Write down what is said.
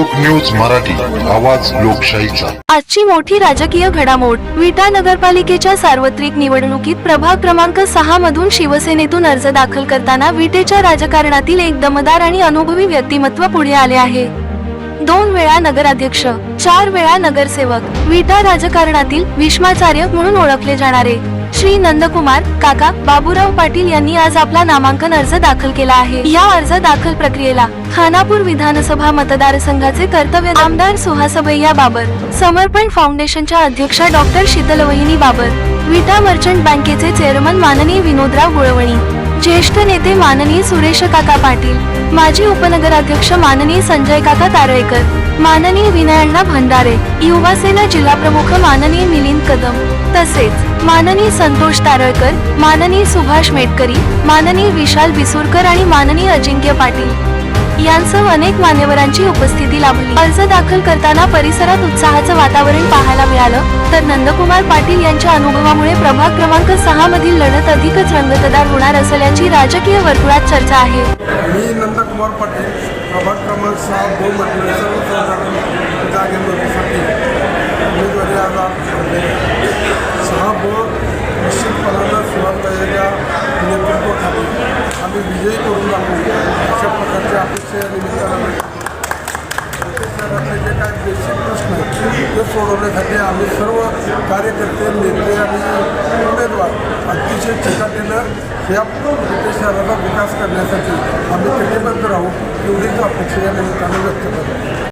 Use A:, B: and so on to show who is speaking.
A: लोक न्यूज मराठी आवाज लोकशाहीचा.
B: आजची मोठी राजकीय घडामोड. विटा नगरपालिकेच्या सार्वत्रिक निवडणुकीत प्रभाग क्रमांक सहा मधून शिवसेनेतून अर्ज दाखल करताना विटेच्या राजकारणातील एक दमदार आणि अनुभवी व्यक्तिमत्व पुढे आले आहे. दोन वेळा नगराध्यक्ष चार वेळा नगरसेवक विटा राजकारणातील विश्वाचार्य म्हणून ओळखले जाणारे. श्री नंदकुमार काका बाबूराव पाटील यांनी आज आपला नामांकन अर्ज दाखल केला आहे. या अर्ज दाखल प्रक्रियेला खानापूर विधानसभा मतदारसंघाचे कर्तव्य आमदार सुहासभैया बाबर समर्पण फाउंडेशनच्या अध्यक्षा डॉक्टर शीतलवहिनी बाबर विटा मर्चंट बँकेचे चेअरमन माननीय विनोदराव गुळवणी ज्येष्ठ नेते माननीय सुरेश काका पाटील माजी उपनगराध्यक्ष माननीय संजय काका तारळेकर माननीय विनयण्णा भंडारे युवा सेना जिल्हा प्रमुख माननीय मिलिंद कदम तसेच माननीय संतोष तारळकर माननीय सुभाष मेटकरी माननीय विशाल बिसूरकर आणि माननीय अजिंक्य पाटील यांसह अनेक मान्यवरांची उपस्थिती लाभली. अर्ज दाखल करताना परिसरात उत्साहाचं वातावरण पाहायला मिळालं तर नंदकुमार पाटील यांच्या अनुभवामुळे प्रभाग क्रमांक सहा मधील लढत अधिकच रंगतदार होणार असल्याची राजकीय वर्तुळात चर्चा आहे.
C: मी नंदकुमार पाटील प्रभाग क्रमांक सहा दोन मध्ये प्रकारची जे बेसिक प्रश्न आहेत ते सोडवण्यासाठी आम्ही सर्व कार्यकर्ते नेते आणि उमेदवार अतिशय चिकाटीनं या विटे शहराचा विकास करण्यासाठी आम्ही कटिबद्ध राहू एवढीच अपेक्षा या निमित्तानं व्यक्त करतो.